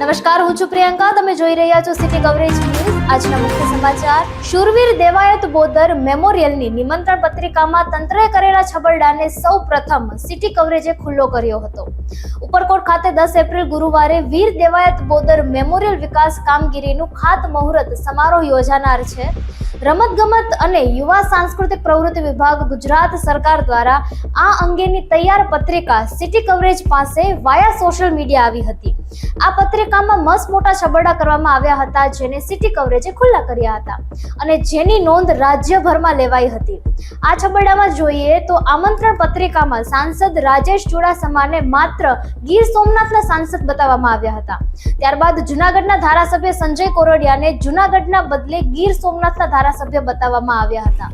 નમસ્કાર, હું છું પ્રિયંકા. તમે જોઈ રહ્યા છો સિટી કવરેજ ન્યૂઝ આજના મુખ્ય સમાચાર. શુરવીર દેવાયત બોદર મેમોરિયલની નિમંત્રણ પત્રિકામાં તંત્રએ કરેલા છબરડાને સૌ પ્રથમ સિટી કવરેજે ખુલ્લો કર્યો હતો. ઉપરકોટ ખાતે દસ એપ્રિલ ગુરુવારે વીર દેવાયત બોદર મેમોરિયલ વિકાસ કામગીરીનું ખાત મુહૂર્ત સમારોહ યોજાનાર છે. રમતગમત અને યુવા સાંસ્કૃતિક પ્રવૃત્તિ વિભાગ ગુજરાત સરકાર દ્વારા આ અંગેની તૈયાર પત્રિકા સિટી કવરેજ પાસે વાયા સોશિયલ મીડિયા આવી હતી. આ પત્રિકામાં મસ્ત મોટા છબરડા કરવામાં આવ્યા હતા, જેને સિટી કવરેજે ખુલ્લા કર્યા હતા. અને જેની નોંધ રાજ્યભરમાં લેવાઈ હતી. આ છબરડામાં જોઈએ તો આમંત્રણ પત્રિકામાં સાંસદ રાજેશ ચુડાસમાને માત્ર ગીર સોમનાથના સાંસદ બતાવવામાં આવ્યા હતા. ત્યારબાદ જુનાગઢના ધારાસભ્ય સંજય કોરડિયાને જુનાગઢના બદલે ગીર સોમનાથના ધારાસભ્ય બતાવવામાં આવ્યા હતા.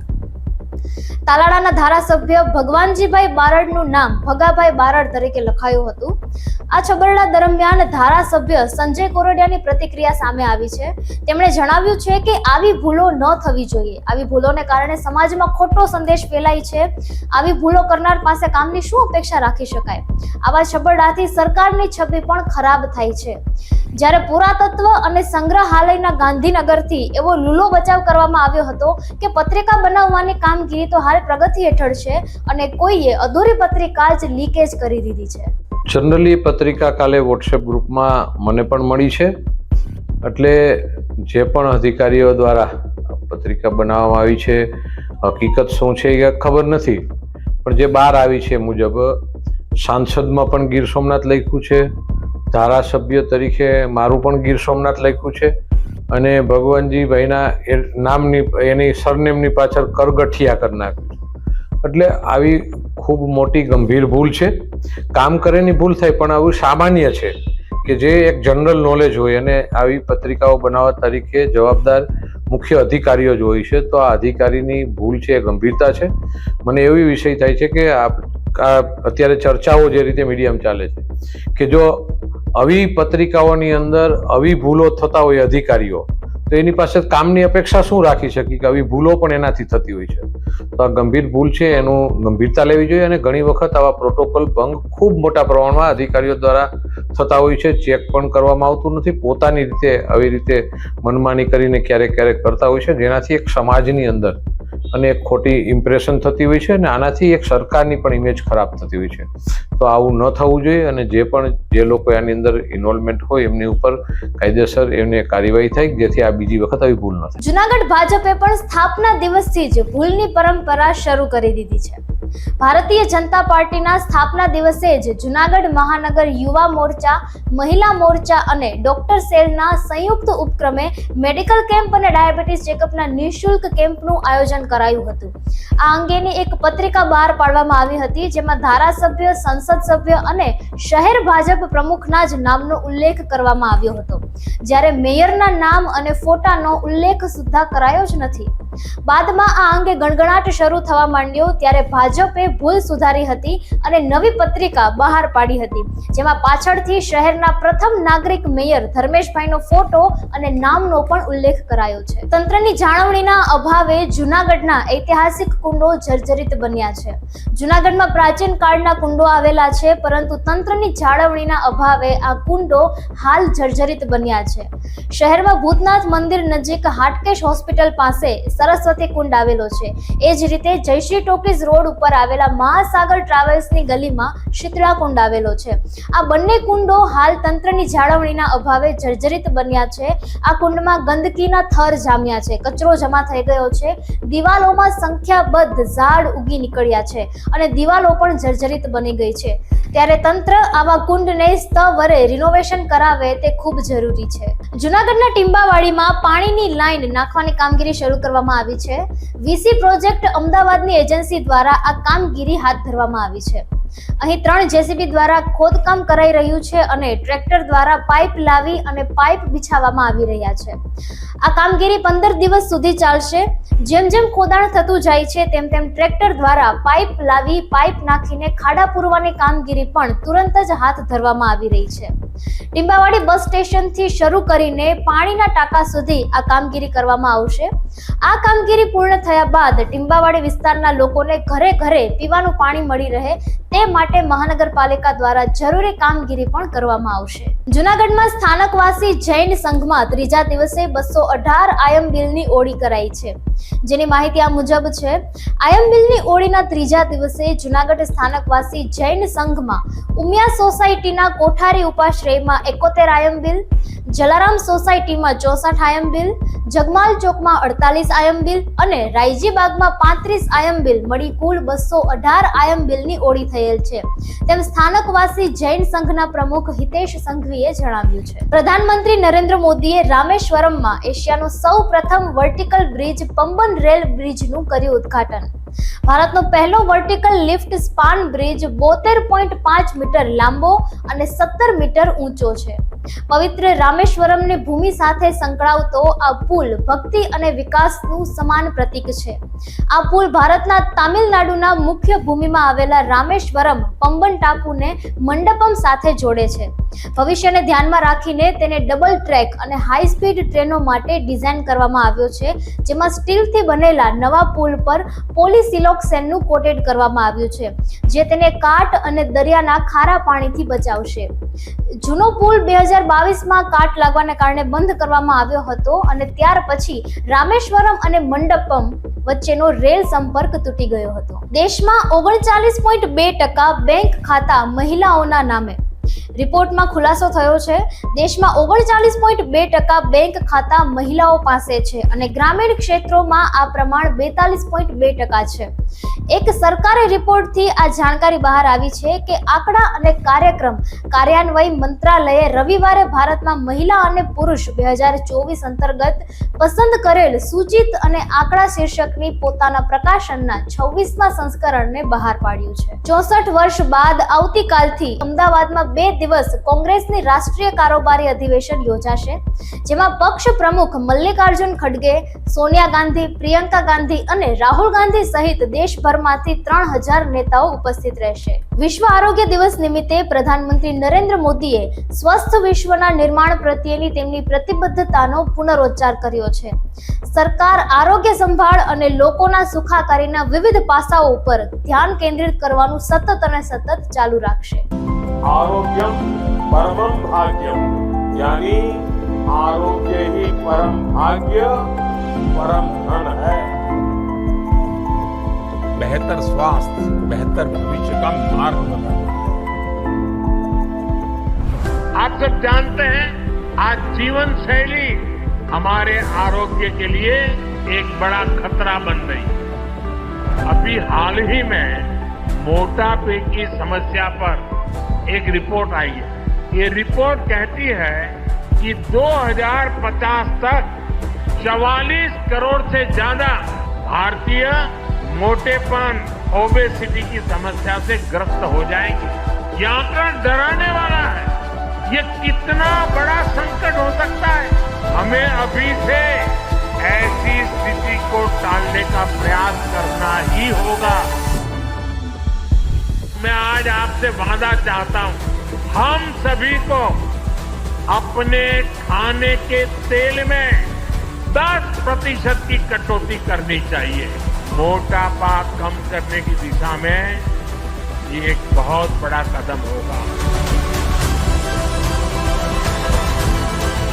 તાલાડાના ધારાસભ્ય ભગવાનજીભાઈ બારડનું નામ ભગાભાઈ બારડ તરીકે લખાયું હતું. આ છબરડા દરમિયાન ધારાસભ્ય સંજય કોરડિયાની પ્રતિક્રિયા સામે આવી છે. તેમણે જણાવ્યું છે કે આવી ભૂલો ન થવી જોઈએ. આવી ભૂલોને કારણે સમાજમાં ખોટો સંદેશ ફેલાય છે. આવી ભૂલો કરનાર પાસે કામની શું અપેક્ષા રાખી શકાય? આવા છબરડાથી સરકારની છબી પણ ખરાબ થાય છે. જ્યારે પુરાતત્વ અને સંગ્રહાલયના ગાંધીનગરથી એવો લૂલો બચાવ કરવામાં આવ્યો હતો કે પત્રિકા બનાવવાની કામગીરી તો હાલ પ્રગતિ હેઠળ છે અને કોઈએ અધૂરી પત્રિકા જ લીકેજ કરી દીધી છે. જનરલી પત્રિકા કાલે વોટ્સએપ ગ્રુપમાં મને પણ મળી છે. એટલે જે પણ અધિકારીઓ દ્વારા પત્રિકા બનાવવામાં આવી છે, હકીકત શું છે એ ખબર નથી. પણ જે બહાર આવી છે મુજબ, સાંસદમાં પણ ગીર સોમનાથ લખ્યું છે. ધારાસભ્ય તરીકે મારું પણ ગીર સોમનાથ લખ્યું છે. અને ભગવાનજીભાઈના એ નામની, એની સરનેમની પાછળ કરગઠિયા કરી નાખ્યું એટલે આવી ખૂબ મોટી ગંભીર ભૂલ છે. કામ કરેની ભૂલ થાય, પણ આવું સામાન્ય છે કે જે એક જનરલ નોલેજ હોય અને આવી પત્રિકાઓ બનાવવા તરીકે જવાબદાર મુખ્ય અધિકારીઓ જ હોય છે, તો આ અધિકારીની ભૂલ છે, એ ગંભીરતા છે. મને એવી વિષય થાય છે કે આ અત્યારે ચર્ચાઓ જે રીતે મીડિયામાં ચાલે છે, કે જો આવી પત્રિકાઓની અંદર આવી ભૂલો થતા હોય અધિકારીઓ, તો એની પાસે કામની અપેક્ષા શું રાખી શકી કે આવી ભૂલો પણ એનાથી થતી હોય છે? તો આ ગંભીર ભૂલ છે, એનું ગંભીરતા લેવી જોઈએ અને ઘણી વખત આવા પ્રોટોકોલ ભંગ ખૂબ મોટા પ્રમાણમાં અધિકારીઓ દ્વારા થતા હોય છે, ચેક પણ કરવામાં આવતું નથી, પોતાની રીતે આવી રીતે મનમાની કરીને ક્યારેક ક્યારેક કરતા હોય છે, જેનાથી એક સમાજની અંદર અને એક ખોટી ઇમ્પ્રેશન થતી હોય છે અને આનાથી એક સરકારની પણ ઇમેજ ખરાબ થતી હોય છે. તો આવું ન થવું જોઈએ અને જે પણ જે લોકો આની અંદર ઇન્વોલ્વમેન્ટ હોય એમની ઉપર કાયદેસર એમને કાર્યવાહી થાય, જેથી આ બીજી વખત આવી ભૂલ ન થાય. જુનાગઢ ભાજપે પણ સ્થાપના દિવસથી જ ભૂલની પરંપરા શરૂ કરી દીધી છે. ભારતીય જનતા પાર્ટીના સ્થાપના દિવસે જ જુનાગઢ મહાનગર યુવા મોરચા, મહિલા મોરચા અને ડોક્ટર સેલના સંયુક્ત ઉપક્રમે મેડિકલ કેમ્પ અને ડાયાબિટીસ ચેકઅપના નિઃશુલ્ક કેમ્પનું આયોજન કરાયું હતું. આ અંગેની એક પત્રિકા બહાર પાડવામાં આવી હતી, જેમાં ધારાસભ્ય, સંસદ સભ્ય અને શહેર ભાજપ પ્રમુખના જ નામનો ઉલ્લેખ કરવામાં આવ્યો હતો. જ્યારે મેયરના નામ અને ફોટાનો ઉલ્લેખ સુદ્ધા કરાયો જ નથી. બાદમાં આ અંગે ગણગણાટ શરૂ થવા માંડ્યો ત્યારે ભાજપે ભૂલ સુધારી હતી અને નવી પત્રિકા બહાર પાડી હતી, જેમાં પાછળથી શહેરના પ્રથમ નાગરિક મેયર ધર્મેશભાઈનો ફોટો અને નામનો પણ ઉલ્લેખ કરાયો છે. તંત્રની જાળવણીના અભાવે જૂનાગઢના ઐતિહાસિક કુંડો જર્જરિત બન્યા છે. જૂનાગઢમાં પ્રાચીન કાળના કુંડો આવેલા છે, પરંતુ તંત્રની જાળવણીના અભાવે આ કુંડો હાલ જર્જરિત બન્યા છે. શહેરમાં ભૂતનાથ મંદિર નજીક હાટકેશ હોસ્પિટલ પાસે સરસ્વતી કુંડ આવેલો છે. એ જ રીતે જયશ્રી ટોકીઝ રોડ ઉપર આવેલા મહાસાગર ટ્રાવેલ્સની ગલીમાં શીતળા કુંડ આવેલો છે. આ બંને કુંડો હાલ તંત્રની જાળવણીના અભાવે જર્જરિત બન્યા છે. આ કુંડમાં ગંદકીના થર જામ્યા છે. કચરો જમા થઈ ગયો છે. દિવાલોમાં સંખ્યાબદ્ધ ઝાડ ઉગી નીકળ્યા છે અને દિવાલો પણ જર્જરિત બની ગઈ છે. ત્યારે તંત્ર આવા કુંડને સ્તવરે રિનોવેશન કરાવે તે ખૂબ જરૂરી છે. જુનાગઢના ટીંબાવાડીમાં પાણીની લાઈન નાખવાની કામગીરી શરૂ કરવામાં આવી છે. વીસી પ્રોજેક્ટ અમદાવાદની એજન્સી દ્વારા આ કામગીરી હાથ ધરવામાં આવી છે. અહીં ત્રણ જેસીબી દ્વારા ખોદકામ કરાઈ રહ્યું છે અને ટ્રેક્ટર દ્વારા પાઇપ લાવી અને પાઇપ બિછાવવામાં આવી રહ્યા છે. આ કામગીરી પંદર દિવસ સુધી ચાલશે. જેમ જેમ ખોદાણ થતું જાય છે, તેમ તેમ ટ્રેક્ટર દ્વારા પાઇપ લાવી, પાઇપ નાખીને ખાડા પૂરવાની કામગીરી પણ તુરંત જ હાથ ધરવામાં આવી રહી છે. ટીંબાવાડી બસ સ્ટેશનથી શરૂ કરીને પાણીના ટાંકા સુધી આ કામગીરી કરવામાં આવશે. આ કામગીરી પૂર્ણ થયા બાદ ટીંબાવાડી વિસ્તારના લોકોને ઘરે ઘરે પીવાનું પાણી મળી રહે તે માટે મહાનગરપાલિકા દ્વારા જરૂરી કામગીરી પણ કરવામાં આવશે. જુનાગઢમાં સ્થાનકવાસી જૈન સંઘમાં ત્રીજા દિવસે બસો અઢાર આયમ બિલની ઓળી કરાઈ છે. જેની માહિતી આ મુજબ છે, આયમ બિલની ઓળીના ત્રીજા દિવસે જુનાગઢ સ્થાનકવાસી જૈન સંઘમાં ઉમિયા સોસાયટીના કોઠારી ઉપાશ્રયમાં એકોતેર આયમ બિલ, જલારામ સોસાયટીમાં ચોસઠ આયમ બિલ, જગમાલ ચોકમાં અડતાલીસ આયમ બિલ અને રાયજીબાગમાં પાંત્રીસ આયમ બિલ મળી કુલ બસો અઢાર આયમ બિલની ઓળી થયેલ છે. તેમ સ્થાનકવાસી જૈન સંઘના પ્રમુખ હિતેશ સંઘવીએ જણાવ્યું છે. પ્રધાનમંત્રી નરેન્દ્ર મોદીએ રામેશ્વરમમાં એશિયાનો સૌ પ્રથમ વર્ટિકલ બ્રિજ પંબન રેલ બ્રિજનું કર્યું ઉદ્ઘાટન. ભારતનો પહેલો વર્ટિકલ લિફ્ટ સ્પાન બ્રિજ બોતેર પોઈન્ટ પાંચ મીટર લાંબો અને સત્તર મીટર ઊંચો છે. પવિત્ર રામેશ્વરમની ભૂમિ સાથે સંકળાવતો આ પુલ ભક્તિ અને વિકાસનું સમાન પ્રતીક છે. આ પુલ ભારતના તામિલનાડુના મુખ્ય ભૂમિમાં આવેલા રામેશ્વરમ, પંબન ટાપુને મંડપમ સાથે જોડે છે. ભવિષ્યને ધ્યાનમાં રાખીને તેને ડબલ ટ્રેક અને હાઈ સ્પીડ ટ્રેનો માટે ડિઝાઇન કરવામાં આવ્યો છે, જેમાં સ્ટીલથી બનેલા નવા પુલ પર પોલિસિલોક્સેનનું કોટેડ કરવામાં આવ્યું છે, જે તેને કાટ અને દરિયાના ખારા પાણીથી બચાવશે. જૂનો પુલ બે હજાર બાવીસમાં કાટ લાગવાને કારણે બંધ કરવામાં આવ્યો હતો અને ત્યાર પછી રામેશ્વરમ અને મંડપમ વચ્ચેનો રેલ સંપર્ક તૂટી ગયો હતો. દેશમાં ઓગણચાલીસ પોઈન્ટ બે ટકા બેંક ખાતા મહિલાઓના નામે. રિપોર્ટમાં ખુલાસો થયો છે. દેશમાં ઓગણચાલીસ પોઈન્ટ બે ટકા બેંક ખાતા મહિલાઓ પાસે છે અને ગ્રામીણ ક્ષેત્રોમાં આ પ્રમાણ બેતાલીસ પોઈન્ટ બે ટકા છે. એક સરકારી રિપોર્ટથી આ જાણકારી બહાર આવી છે કે આંકડા અને કાર્યક્રમ કાર્યાન્વયન મંત્રાલયે રવિવારે ભારતમાં મહિલા અને પુરુષ બે હજાર ચોવીસ અંતર્ગત પસંદ કરેલ સૂચિત અને આંકડા શીર્ષકની પોતાના પ્રકાશનના છવ્વીસમાં સંસ્કરણને બહાર પાડ્યું છે. ચોસઠ વર્ષ બાદ આવતીકાલથી અમદાવાદમાં બે દિવસ કોંગ્રેસની રાષ્ટ્રીય કારોબારી અધિવેશન યોજાશે, જેમાં પક્ષ પ્રમુખ મલ્લિકાર્જુન ખડગે, સોનિયા ગાંધી, પ્રિયંકા ગાંધી અને રાહુલ ગાંધી સહિત દેશભરમાંથી ત્રણ હજાર નેતાઓ ઉપસ્થિત રહેશે. વિશ્વ આરોગ્ય દિવસ નિમિત્તે પ્રધાનમંત્રી નરેન્દ્ર મોદીએ સ્વસ્થ વિશ્વના નિર્માણ પ્રત્યેની તેમની પ્રતિબદ્ધતાનો પુનરોચ્ચાર કર્યો છે. સરકાર આરોગ્ય સંભાળ અને લોકોના સુખાકારીના વિવિધ પાસાઓ ઉપર ધ્યાન કેન્દ્રિત કરવાનું સતત અને સતત ચાલુ રાખશે. आरोग्यम परमम भाग्यम। यानी आरोग्य ही परम भाग्य परम धन है। बेहतर स्वास्थ्य बेहतर भविष्य का मार्ग है आप सब जानते हैं आज जीवन शैली हमारे आरोग्य के लिए एक बड़ा खतरा बन रही है अभी हाल ही में मोटापे की समस्या पर एक रिपोर्ट आई है। ये रिपोर्ट कहती है कि 2050 तक 44 करोड़ से ज़्यादा भारतीय मोटेपन ओबेसिटी की समस्या से ग्रस्त हो जाएँगे। ये डराने वाला है। ये कितना बड़ा संकट हो सकता है? हमें अभी से ऐसी स्थिति को टालने का प्रयास करना ही होगा। आज आपसे वादा चाहता हूँ, हम सभी को अपने खाने के तेल में 10 प्रतिशत की कटौती करनी चाहिए। मोटापा कम करने की दिशा में ये एक बहुत बड़ा कदम होगा।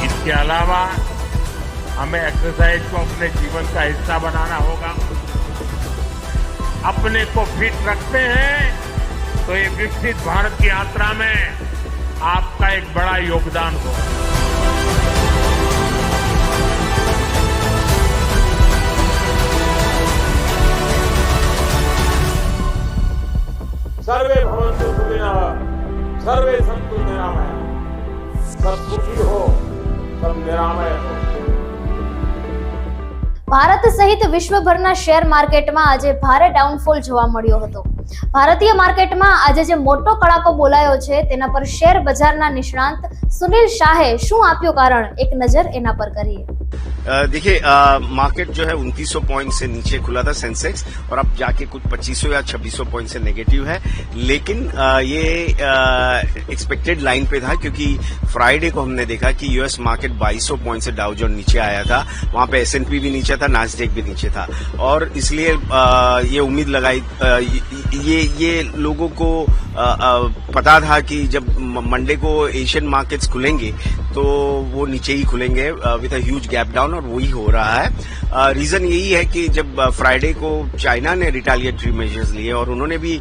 इसके अलावा हमें एक्सरसाइज को अपने जीवन का हिस्सा बनाना होगा। अपने को फिट रखते हैं। तो ये विकसित भारत की यात्रा में आपका एक बड़ा योगदान हो सर्वे भवन्तु सुखिनः सर्वे सन्तु निरामय। सब सुखी हो, सब निरामय हो। ભારત સહિત વિશ્વભરના શેર માર્કેટમાં આજે ભારે ડાઉનફોલ જોવા મળ્યો હતો. ભારતીય માર્કેટમાં આજે જે મોટો કડાકો બોલાયો છે, તેના પર શેર બજારના નિષ્ણાંત સુનિલ શાહે શું આપ્યું કારણ, એક નજર એના પર કરીએ. देखिए मार्केट जो है 2900 पॉइंट से नीचे खुला था सेंसेक्स और अब जाके कुछ 2500 या 2600 पॉइंट से नेगेटिव है। लेकिन अ, ये एक्सपेक्टेड लाइन पे था क्योंकि फ्राइडे को हमने देखा कि यूएस मार्केट 2200 पॉइंट से डाउ जोन नीचे आया था। वहाँ पे एसएनपी भी नीचे था नाजडेक भी नीचे था। और इसलिए ये उम्मीद लगाई ये ये लोगों को अ, अ, पता था कि जब मंडे को एशियन मार्केट्स खुलेंगे तो वो नीचे ही खुलेंगे with a huge gap down और वही हो रहा है। रीजन यही है कि जब फ्राइडे को चाइना ने रिटालिएटरी मेजर्स लिए और उन्होंने भी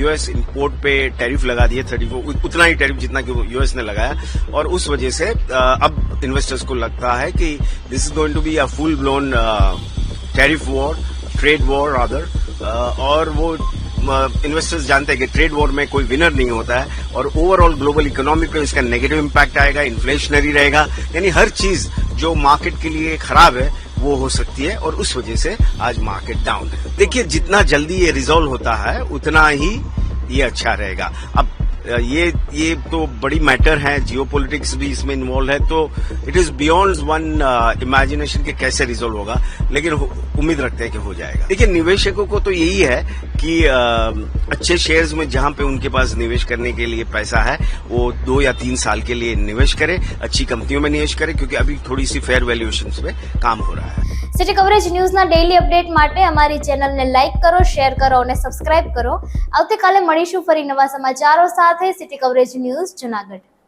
यूएस इंपोर्ट पे टैरिफ लगा दिए थर्टी उतना ही टैरिफ जितना कि यूएस ने लगाया। और उस वजह से अब इन्वेस्टर्स को लगता है कि this is going to be a full blown tariff war trade war rather और वो इन्वेस्टर्स जानते हैं कि ट्रेड वॉर में कोई विनर नहीं होता है और ओवरऑल ग्लोबल इकोनॉमी पे इसका नेगेटिव इम्पैक्ट आएगा इन्फ्लेशनरी रहेगा। यानी हर चीज़ जो मार्केट के लिए खराब है, वो हो सकती है और उस वजह से आज मार्केट डाउन है देखिए, जितना जल्दी ये रिजोल्व होता है, उतना ही ये अच्छा रहेगा। अब ये ये तो बड़ी मैटर है जियो भी इसमें इन्वॉल्व है तो it is beyond one imagination के कैसे रिजोल्व होगा, लेकिन उम्मीद रखते हैं कि हो जाएगा। देखिए, निवेशकों को तो यही है कि अ, अच्छे शेयर्स में जहां पे उनके पास निवेश करने के लिए पैसा है वो दो या तीन साल के लिए निवेश करें अच्छी कंपनियों में निवेश करें क्योंकि अभी थोड़ी सी फेयर वैल्यूएशन पे काम हो रहा है સિટી કવરેજ ન્યૂઝના ડેઇલી અપડેટ માટે અમારી ચેનલને લાઇક કરો શેર કરો અને સબસ્ક્રાઇબ કરો આવતીકાલે મળીશું ફરી નવા સમાચારો સાથે સિટી કવરેજ ન્યૂઝ જુનાગઢ